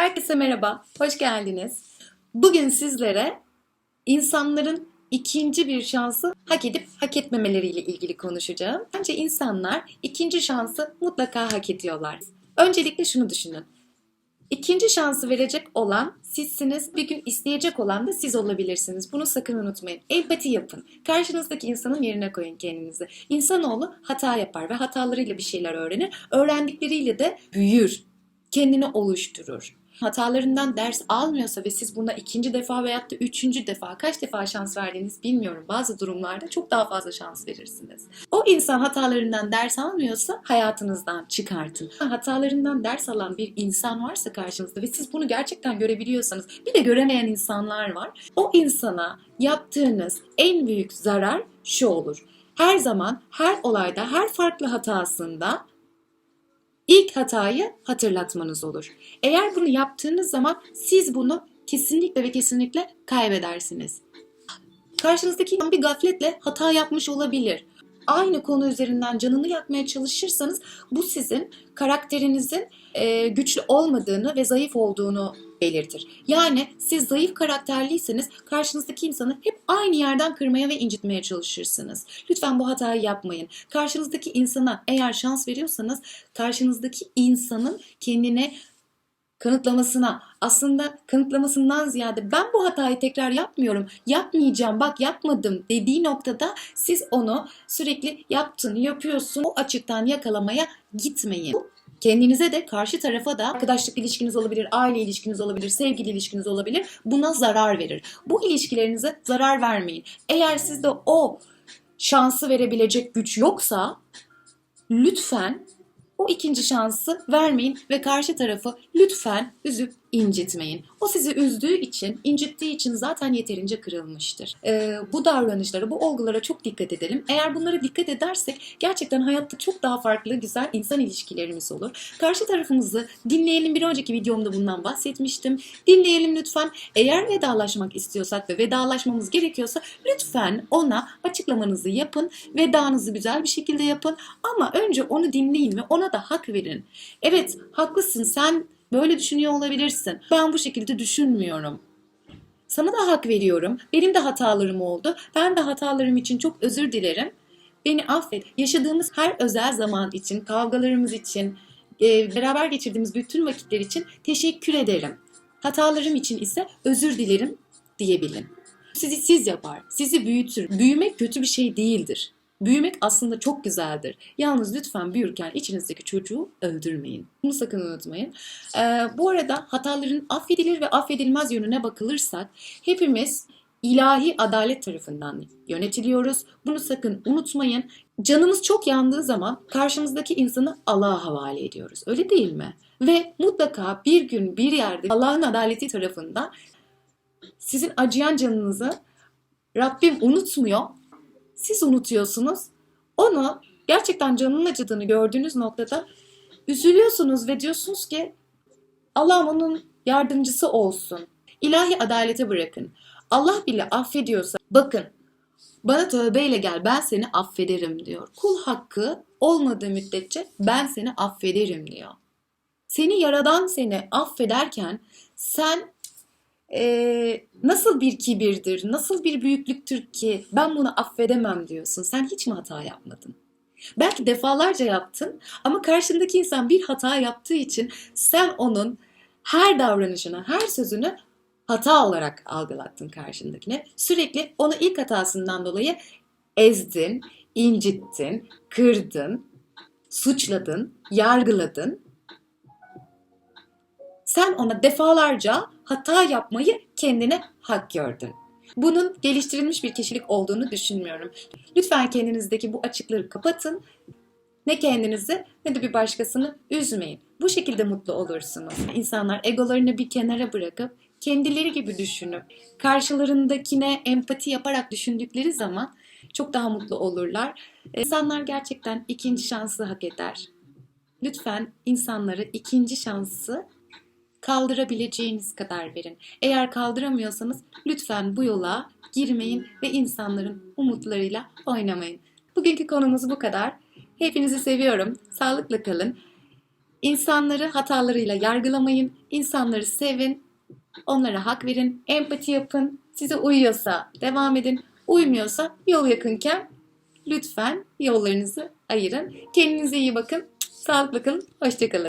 Herkese merhaba, hoş geldiniz. Bugün sizlere insanların ikinci bir şansı hak edip hak etmemeleriyle ilgili konuşacağım. Bence insanlar ikinci şansı mutlaka hak ediyorlar. Öncelikle şunu düşünün. İkinci şansı verecek olan sizsiniz, bir gün isteyecek olan da siz olabilirsiniz. Bunu sakın unutmayın. Empati yapın. Karşınızdaki insanın yerine koyun kendinizi. İnsanoğlu hata yapar ve hatalarıyla bir şeyler öğrenir. Öğrendikleriyle de büyür. Kendini oluşturur. Hatalarından ders almıyorsa ve siz buna ikinci defa veyahut da üçüncü defa kaç defa şans verdiğiniz bilmiyorum. Bazı durumlarda çok daha fazla şans verirsiniz. O insan hatalarından ders almıyorsa hayatınızdan çıkartın. Hatalarından ders alan bir insan varsa karşınızda ve siz bunu gerçekten görebiliyorsanız bir de göremeyen insanlar var. O insana yaptığınız en büyük zarar şu olur. Her zaman, her olayda, her farklı hatasında ilk hatayı hatırlatmanız olur. Eğer bunu yaptığınız zaman siz bunu kesinlikle ve kesinlikle kaybedersiniz. Karşınızdaki bir gafletle hata yapmış olabilir. Aynı konu üzerinden canını yakmaya çalışırsanız bu sizin karakterinizin e, güçlü olmadığını ve zayıf olduğunu belirtir. Yani siz zayıf karakterliyseniz karşınızdaki insanı hep aynı yerden kırmaya ve incitmeye çalışırsınız. Lütfen bu hatayı yapmayın. Karşınızdaki insana eğer şans veriyorsanız karşınızdaki insanın kendine kanıtlamasına aslında kanıtlamasından ziyade ben bu hatayı tekrar yapmıyorum, yapmayacağım, bak yapmadım dediği noktada siz onu sürekli yaptın, yapıyorsun o açıktan yakalamaya gitmeyin. Kendinize de karşı tarafa da arkadaşlık ilişkiniz olabilir, aile ilişkiniz olabilir, sevgili ilişkiniz olabilir. Buna zarar verir. Bu ilişkilerinize zarar vermeyin. Eğer sizde o şansı verebilecek güç yoksa lütfen o ikinci şansı vermeyin ve karşı tarafı lütfen üzüp incitmeyin. O sizi üzdüğü için, incittiği için zaten yeterince kırılmıştır. Ee, bu davranışlara, bu olgulara çok dikkat edelim. Eğer bunlara dikkat edersek gerçekten hayatta çok daha farklı, güzel insan ilişkilerimiz olur. Karşı tarafımızı dinleyelim. Bir önceki videomda bundan bahsetmiştim. Dinleyelim lütfen. Eğer vedalaşmak istiyorsak ve vedalaşmamız gerekiyorsa lütfen ona açıklamanızı yapın. Vedanızı güzel bir şekilde yapın. Ama önce onu dinleyin ve ona da hak verin. Evet, haklısın. Sen Böyle düşünüyor olabilirsin. Ben bu şekilde düşünmüyorum. Sana da hak veriyorum. Benim de hatalarım oldu. Ben de hatalarım için çok özür dilerim. Beni affet. Yaşadığımız her özel zaman için, kavgalarımız için, e, beraber geçirdiğimiz bütün vakitler için teşekkür ederim. Hatalarım için ise özür dilerim diyebilin. Sizi siz yapar, sizi büyütür. Büyümek kötü bir şey değildir. Büyümek aslında çok güzeldir. Yalnız lütfen büyürken içinizdeki çocuğu öldürmeyin. Bunu sakın unutmayın. Ee, bu arada hataların affedilir ve affedilmez yönüne bakılırsak hepimiz ilahi adalet tarafından yönetiliyoruz. Bunu sakın unutmayın. Canımız çok yandığı zaman karşımızdaki insanı Allah'a havale ediyoruz. Öyle değil mi? Ve mutlaka bir gün bir yerde Allah'ın adaleti tarafından sizin acıyan canınızı Rabbim unutmuyor siz unutuyorsunuz. Onu gerçekten canının acıdığını gördüğünüz noktada üzülüyorsunuz ve diyorsunuz ki Allah'ım onun yardımcısı olsun. İlahi adalete bırakın. Allah bile affediyorsa bakın bana tövbeyle gel ben seni affederim diyor. Kul hakkı olmadığı müddetçe ben seni affederim diyor. Seni yaradan seni affederken sen e, nasıl bir kibirdir, nasıl bir büyüklüktür ki ben bunu affedemem diyorsun. Sen hiç mi hata yapmadın? Belki defalarca yaptın ama karşındaki insan bir hata yaptığı için sen onun her davranışını, her sözünü hata olarak algılattın karşındakine. Sürekli onu ilk hatasından dolayı ezdin, incittin, kırdın, suçladın, yargıladın. Sen ona defalarca hata yapmayı kendine hak gördün. Bunun geliştirilmiş bir kişilik olduğunu düşünmüyorum. Lütfen kendinizdeki bu açıkları kapatın. Ne kendinizi ne de bir başkasını üzmeyin. Bu şekilde mutlu olursunuz. İnsanlar egolarını bir kenara bırakıp kendileri gibi düşünüp karşılarındakine empati yaparak düşündükleri zaman çok daha mutlu olurlar. İnsanlar gerçekten ikinci şansı hak eder. Lütfen insanlara ikinci şansı kaldırabileceğiniz kadar verin. Eğer kaldıramıyorsanız lütfen bu yola girmeyin ve insanların umutlarıyla oynamayın. Bugünkü konumuz bu kadar. Hepinizi seviyorum. Sağlıkla kalın. İnsanları hatalarıyla yargılamayın. İnsanları sevin. Onlara hak verin. Empati yapın. Size uyuyorsa devam edin. Uymuyorsa yol yakınken lütfen yollarınızı ayırın. Kendinize iyi bakın. Sağlıklı kalın. Hoşçakalın.